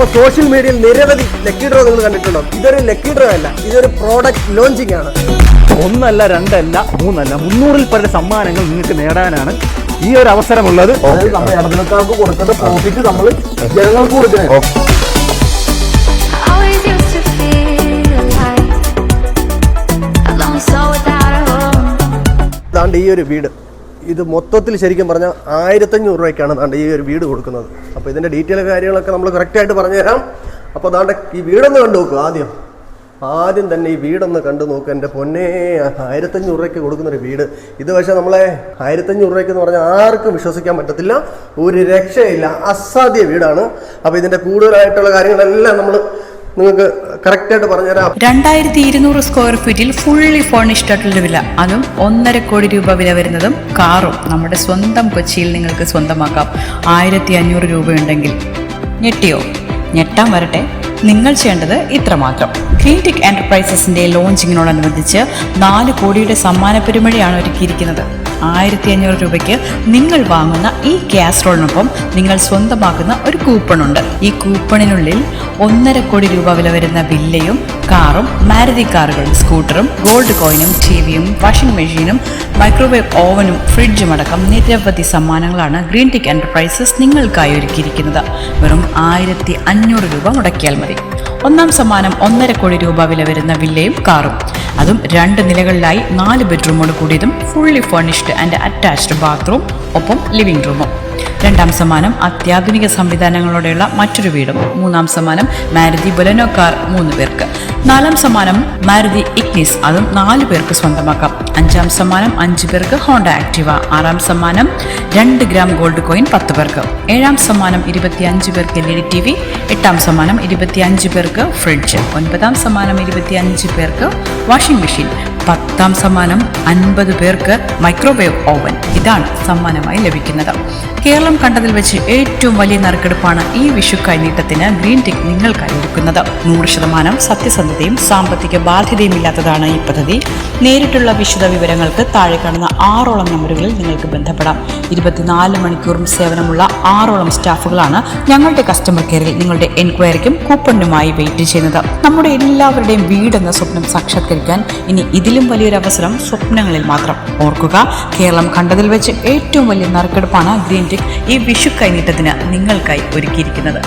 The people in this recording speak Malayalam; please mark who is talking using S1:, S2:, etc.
S1: അപ്പൊ സോഷ്യൽ മീഡിയയിൽ നിരവധി ലക്കി ഡ്രോ നിങ്ങൾ കണ്ടിട്ടുണ്ടോ? ഇതൊരു ലക്കി ഡ്രോ അല്ല ഇതൊരു പ്രോഡക്റ്റ് ലോഞ്ചിങ് ആണ്.
S2: ഒന്നല്ല രണ്ടല്ല മൂന്നല്ല മുന്നൂറിൽ പല സമ്മാനങ്ങൾ നിങ്ങൾക്ക് നേടാനാണ് ഈ ഒരു അവസരമുള്ളത്.
S3: നമ്മൾ ഇടനിലക്കാർക്ക് കൊടുക്കേണ്ട പ്രോഫിറ്റ് നമ്മൾ ജനങ്ങൾക്ക് കൊടുക്കണേ.
S1: ഈ ഒരു വീട്. ഇത് മൊത്തത്തിൽ ശരിക്കും പറഞ്ഞാൽ ആയിരത്തഞ്ഞൂറ് രൂപയ്ക്കാണ് താണ്ട ഈ ഒരു വീട് കൊടുക്കുന്നത്. അപ്പോൾ ഇതിന്റെ ഡീറ്റെയിൽ കാര്യങ്ങളൊക്കെ നമ്മൾ കറക്റ്റായിട്ട് പറഞ്ഞുതരാം. അപ്പോൾ താണ്ട ഈ വീടൊന്ന് കണ്ടു നോക്കുക ആദ്യം. ആദ്യം തന്നെ ഈ വീടൊന്ന് കണ്ടു നോക്കുക എന്റെ പൊന്നെ ആയിരത്തഞ്ഞൂറ് രൂപയ്ക്ക് കൊടുക്കുന്ന ഒരു വീട്. ഇത് പക്ഷേ നമ്മളെ ആയിരത്തഞ്ഞൂറ് രൂപയ്ക്ക് എന്ന് പറഞ്ഞാൽ ആർക്കും വിശ്വസിക്കാൻ പറ്റത്തില്ല. ഒരു രക്ഷയില്ല. അസാധ്യ വീടാണ്. അപ്പോൾ ഇതിന്റെ കൂടുതലായിട്ടുള്ള കാര്യങ്ങളെല്ലാം നമ്മൾ നിങ്ങൾക്ക് കറക്റ്റായിട്ട് പറഞ്ഞുതരാം.
S4: രണ്ടായിരത്തി ഇരുന്നൂറ് സ്ക്വയർ ഫീറ്റിൽ ഫുള്ളി ഫർണിഷ്ഡ് ആയിട്ടുള്ള വില. അതും ഒന്നര കോടി രൂപ വില വരുന്നതും കാറും നമ്മുടെ സ്വന്തം കൊച്ചിയിൽ നിങ്ങൾക്ക് സ്വന്തമാക്കാം. ആയിരത്തി അഞ്ഞൂറ് രൂപയുണ്ടെങ്കിൽ ഞെട്ടിയോ? ഞെട്ടാൻ വരട്ടെ. നിങ്ങൾ ചെയ്യേണ്ടത് ഇത്രമാത്രം. ക്രീൻടെക് എന്റർപ്രൈസസിന്റെ ലോഞ്ചിങ്ങിനോടനുബന്ധിച്ച് നാല് കോടിയുടെ സമ്മാന പെരുമഴയാണ് ഒരുക്കിയിരിക്കുന്നത്. ആയിരത്തി അഞ്ഞൂറ് രൂപയ്ക്ക് നിങ്ങൾ വാങ്ങുന്ന ഈ കാസറോളിനൊപ്പം നിങ്ങൾ സ്വന്തമാക്കുന്ന ഒരു കൂപ്പൺ ഉണ്ട് ഈ കൂപ്പണിനുള്ളിൽ ഒന്നര കോടി രൂപ വില വരുന്ന വില്ലയും കാറും മാരുതി കാറുകളും സ്കൂട്ടറും ഗോൾഡ് കോയിനും ടി വിയും വാഷിംഗ് മെഷീനും മൈക്രോവേവ് ഓവനും ഫ്രിഡ്ജും അടക്കം നിരവധി സമ്മാനങ്ങളാണ് ഗ്രീൻ ടിക് എന്റർപ്രൈസസ് നിങ്ങൾക്കായി ഒരുക്കിയിരിക്കുന്നത്. വെറും ആയിരത്തി അഞ്ഞൂറ് രൂപ മുടക്കിയാൽ മതി. ഒന്നാം സമ്മാനം ഒന്നര കോടി രൂപ വില വരുന്ന വില്ലയും കാറും. അതും രണ്ട് നിലകളിലായി നാല് ബെഡ്റൂമോട് കൂടിയതും fully furnished and attached bathroom ഒപ്പം ലിവിംഗ് റൂമും രണ്ടാം സമ്മാനം അത്യാധുനിക സംവിധാനങ്ങളോടെയുള്ള മറ്റൊരു വീടും. മൂന്നാം സമ്മാനം മാരുതി ബൊലനോ കാർ മൂന്ന് പേർക്ക്. നാലാം സമ്മാനം മാരുതി ഇഗ്നിസ് അതും നാല് പേർക്ക് സ്വന്തമാക്കാം. അഞ്ചാം സമ്മാനം അഞ്ച് പേർക്ക് ഹോണ്ട ആക്ടിവ. ആറാം സമ്മാനം രണ്ട് ഗ്രാം ഗോൾഡ് കോയിൻ പത്ത് പേർക്ക്. ഏഴാം സമ്മാനം ഇരുപത്തിയഞ്ച് പേർക്ക് L E D T V. എട്ടാം സമ്മാനം ഇരുപത്തിയഞ്ച് പേർക്ക് ഫ്രിഡ്ജ്. ഒൻപതാം സമ്മാനം ഇരുപത്തിയഞ്ച് പേർക്ക് വാഷിംഗ് മെഷീൻ. പത്താം സമ്മാനം അൻപത് പേർക്ക് മൈക്രോവേവ് ഓവൻ. ഇതാണ് സമ്മാനമായി ലഭിക്കുന്നത്. കേരളം കണ്ടതിൽ വെച്ച് ഏറ്റവും വലിയ നറുക്കെടുപ്പാണ് ഈ വിഷു കൈനീട്ടത്തിന് ഗ്രീൻ ടെക് നിങ്ങൾക്കായി ഒരുക്കുന്നത്. നൂറ് ശതമാനം സത്യസന്ധതയും സാമ്പത്തിക ബാധ്യതയും ഇല്ലാത്തതാണ് ഈ പദ്ധതി. നേരിട്ടുള്ള വിശദ വിവരങ്ങൾക്ക് താഴെ കാണുന്ന ആറോളം നമ്പറുകളിൽ നിങ്ങൾക്ക് ബന്ധപ്പെടാം. ഇരുപത്തിനാല് മണിക്കൂറും സേവനമുള്ള ആറോളം സ്റ്റാഫുകളാണ് ഞങ്ങളുടെ കസ്റ്റമർ കെയറിൽ നിങ്ങളുടെ എൻക്വയറിക്കും കൂപ്പണിനുമായി വെയിറ്റ് ചെയ്യുന്നത്. നമ്മുടെ എല്ലാവരുടെയും വീടെന്ന സ്വപ്നം സാക്ഷാത്കരിക്കാൻ ഇനി ഇതിലും വലിയൊരു അവസരം സ്വപ്നങ്ങളിൽ മാത്രം. ഓർക്കുക കേരളം കണ്ടതിൽ വെച്ച് ഏറ്റവും വലിയ നറുക്കെടുപ്പാണ് ഗ്രീൻ ടിക് ഈ വിഷു കൈനീട്ടത്തിന് നിങ്ങൾക്കായി ഒരുക്കിയിരിക്കുന്നത്.